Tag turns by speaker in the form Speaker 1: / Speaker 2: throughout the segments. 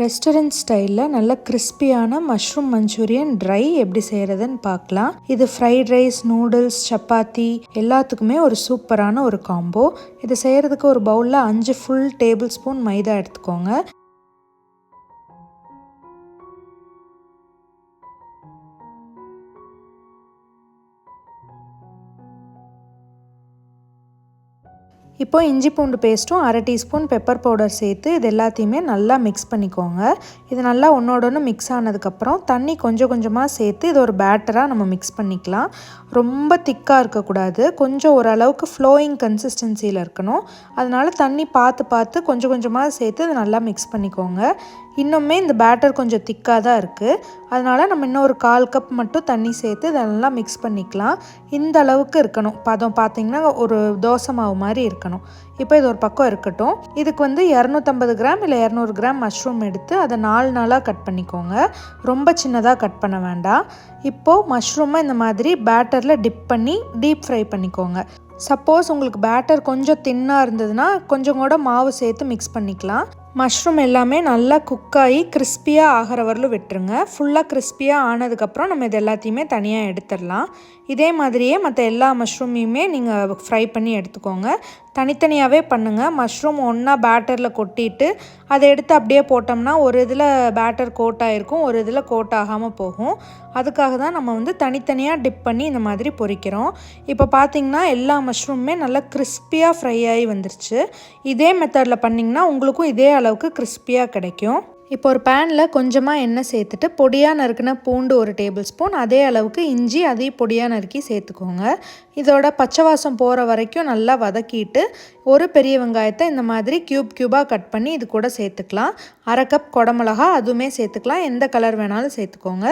Speaker 1: Restaurant ஸ்டைலில் நல்ல கிறிஸ்பியான மஷ்ரூம் மஞ்சூரியன் ட்ரை எப்படி செய்கிறதுன்னு பார்க்கலாம். இது ஃப்ரைட் ரைஸ் நூடுல்ஸ் சப்பாத்தி எல்லாத்துக்குமே ஒரு சூப்பரான ஒரு காம்போ. இது செய்கிறதுக்கு ஒரு பவுலில் அஞ்சு ஃபுல் டேபிள் ஸ்பூன் மைதா எடுத்துக்கோங்க. இப்போ இஞ்சி பூண்டு பேஸ்ட்டும் அரை டீஸ்பூன் பெப்பர் பவுடர் சேர்த்து இது எல்லாத்தையுமே நல்லா மிக்ஸ் பண்ணிக்கோங்க. இது நல்லா ஒன்றோட ஒன்று மிக்ஸ் ஆனதுக்கப்புறம் தண்ணி கொஞ்சம் கொஞ்சமாக சேர்த்து இது ஒரு பேட்டராக நம்ம மிக்ஸ் பண்ணிக்கலாம். ரொம்ப திக்காக இருக்கக்கூடாது. கொஞ்சம் ஓரளவுக்கு ஃப்ளோயிங் கன்சிஸ்டன்சியில் இருக்கணும். அதனால் தண்ணி பார்த்து பார்த்து கொஞ்சம் கொஞ்சமாக சேர்த்து இது நல்லா மிக்ஸ் பண்ணிக்கோங்க. இன்னுமே இந்த பேட்டர் கொஞ்சம் திக்காக தான் இருக்குது அதனால் நம்ம இன்னும் ஒரு கால் கப் மட்டும் தண்ணி சேர்த்து இதெல்லாம் மிக்ஸ் பண்ணிக்கலாம். இந்த அளவுக்கு இருக்கணும். பதம் பார்த்திங்கன்னா ஒரு தோசை மாவு மாதிரி இருக்கணும். இப்போ இது ஒரு பக்கம் இருக்கட்டும். இதுக்கு வந்து இரநூத்தம்பது கிராம் இல்லை இரநூறு கிராம் மஷ்ரூம் எடுத்து அதை நாலு நாளாக கட் பண்ணிக்கோங்க. ரொம்ப சின்னதாக கட் பண்ண வேண்டாம். இப்போது மஷ்ரூமை இந்த மாதிரி பேட்டரில் டிப் பண்ணி டீப் ஃப்ரை பண்ணிக்கோங்க. சப்போஸ் உங்களுக்கு பேட்டர் கொஞ்சம் தின்னாக இருந்ததுன்னா கொஞ்சம் கூட மாவு சேர்த்து மிக்ஸ் பண்ணிக்கலாம். மஷ்ரூம் எல்லாமே நல்லா குக்காகி கிறிஸ்பியாக ஆகிற வரலும் விட்டுருங்க. ஃபுல்லாக கிறிஸ்பியாக ஆனதுக்கப்புறம் நம்ம இது எல்லாத்தையுமே தனியாக எடுத்துடலாம். இதே மாதிரியே மற்ற எல்லா மஷ்ரூமையுமே நீங்கள் ஃப்ரை பண்ணி எடுத்துக்கோங்க. தனித்தனியாகவே பண்ணுங்கள் மஷ்ரூம் ஒன்றா பேட்டரில் கொட்டிட்டு அதை எடுத்து அப்படியே போட்டோம்னா ஒரு இதில் பேட்டர் கோட் ஆகிருக்கும் ஒரு இதில் கோட் ஆகாமல் போகும். அதுக்காக தான் நம்ம வந்து தனித்தனியாக டிப் பண்ணி இந்த மாதிரி பொரிக்கிறோம் இப்போ பார்த்திங்கன்னா எல்லா மஷ்ரூமுமே நல்லா கிறிஸ்பியாக ஃப்ரை ஆகி வந்துருச்சு. இதே மெத்தடில் பண்ணிங்கன்னா உங்களுக்கும் இதே அளவுக்கு கிறிஸ்பியாக கிடைக்கும். இப்போ ஒரு பேனில் கொஞ்சமாக எண்ணெய் சேர்த்துட்டு பொடியாக நறுக்கின பூண்டு ஒரு டேபிள் ஸ்பூன் அதே அளவுக்கு இஞ்சி அதையும் பொடியாக நறுக்கி சேர்த்துக்கோங்க. இதோட பச்சை வாசம் போகிற வரைக்கும் நல்லா வதக்கிட்டு ஒரு பெரிய வெங்காயத்தை இந்த மாதிரி க்யூப் க்யூபாக கட் பண்ணி இது கூட சேர்த்துக்கலாம். அரை கப் குடமிளகா அதுவுமே சேர்த்துக்கலாம். எந்த கலர் வேணாலும் சேர்த்துக்கோங்க.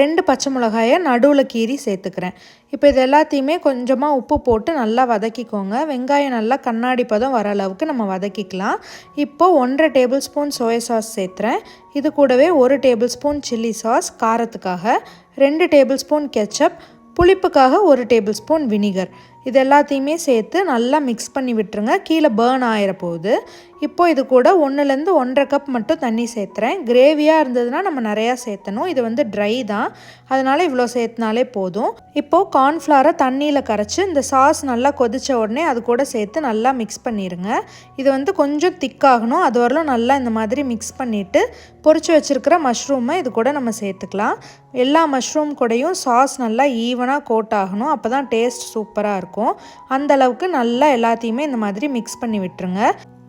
Speaker 1: ரெண்டு பச்சை மிளகாயை நடுவில் கீறி சேர்த்துக்கிறேன். இப்போ இது எல்லாத்தையுமே கொஞ்சமாக உப்பு போட்டு நல்லா வதக்கிக்கோங்க. வெங்காயம் நல்லா கண்ணாடி பதம் வர அளவுக்கு நம்ம வதக்கிக்கலாம். இப்போது ஒன்றரை டேபிள் ஸ்பூன் சோயா சாஸ் சேர்த்துறேன். இது கூடவே ஒரு டேபிள் ஸ்பூன் சில்லி சாஸ் காரத்துக்காக ரெண்டு டேபிள் ஸ்பூன் கெச்சப் புளிப்புக்காக ஒரு டேபிள் ஸ்பூன் வினிகர். இது எல்லாத்தையுமே சேர்த்து நல்லா மிக்ஸ் பண்ணி விட்டுருங்க. கீழே பேர்ன் ஆகிற போகுது இப்போது இது கூட ஒன்றுலேருந்து ஒன்றரை கப் மட்டும் தண்ணி சேர்த்துறேன். கிரேவியாக இருந்ததுன்னா நம்ம நிறையா சேர்த்தணும். இது வந்து ட்ரை தான். அதனால் இவ்வளோ சேர்த்துனாலே போதும். இப்போது கார்ன்ஃப்ளாரை தண்ணியில் கரைச்சி இந்த சாஸ் நல்லா கொதித்த உடனே அது கூட சேர்த்து நல்லா மிக்ஸ் பண்ணிடுங்க இது வந்து கொஞ்சம் திக்காகணும் அது வரலும் நல்லா இந்த மாதிரி மிக்ஸ் பண்ணிவிட்டு பொறிச்சு வச்சுருக்கிற மஷ்ரூமை இது கூட நம்ம சேர்த்துக்கலாம். எல்லா மஷ்ரூம் கூடையும் சாஸ் நல்லா ஈவனாக கோட் ஆகணும். அப்போ தான் டேஸ்ட் சூப்பராக இருக்கும். அந்த அளவுக்கு நல்லா எல்லாத்தையுமே இந்த மாதிரி மிக்ஸ் பண்ணி விட்டுருங்க.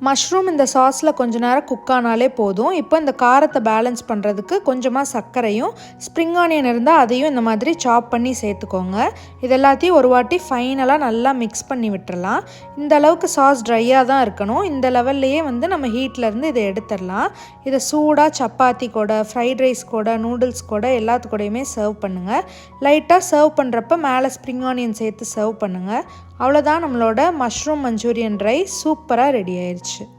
Speaker 1: மஷ்ரூம் இந்த சாஸில் கொஞ்ச நேரம் குக் ஆனாலே போதும். இப்போ இந்த காரத்தை பேலன்ஸ் பண்ணுறதுக்கு கொஞ்சமாக சர்க்கரையும் ஸ்ப்ரிங் ஆனியன் இருந்தால் அதையும் இந்த மாதிரி சாப் பண்ணி சேர்த்துக்கோங்க. இது எல்லாத்தையும் ஒரு வாட்டி ஃபைனலாக நல்லா மிக்ஸ் பண்ணி விட்டுறலாம். இந்த அளவுக்கு சாஸ் ட்ரையாக தான் இருக்கணும். இந்த லெவல்லையே வந்து நம்ம ஹீட்லேருந்து இதை எடுத்துடலாம். இதை சூடாக சப்பாத்தி கூட ஃப்ரைட் ரைஸ் கூட நூடுல்ஸ் கூட எல்லாத்து கூடயுமே சர்வ் பண்ணுங்கள் லைட்டாக சர்வ் பண்ணுறப்ப மேலே ஸ்ப்ரிங் ஆனியன் சேர்த்து சர்வ் பண்ணுங்கள் அவ்வளோதான் நம்மளோட மஷ்ரூம் மஞ்சூரியன் ரைஸ் சூப்பராக ரெடி ஆயிடுச்சு morte